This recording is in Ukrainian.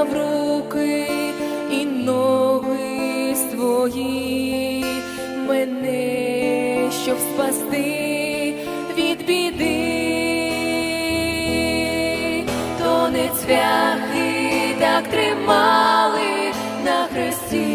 В руки і ноги твої мене, щоб спасти від біди, то не цвяхи так тримали на хресті.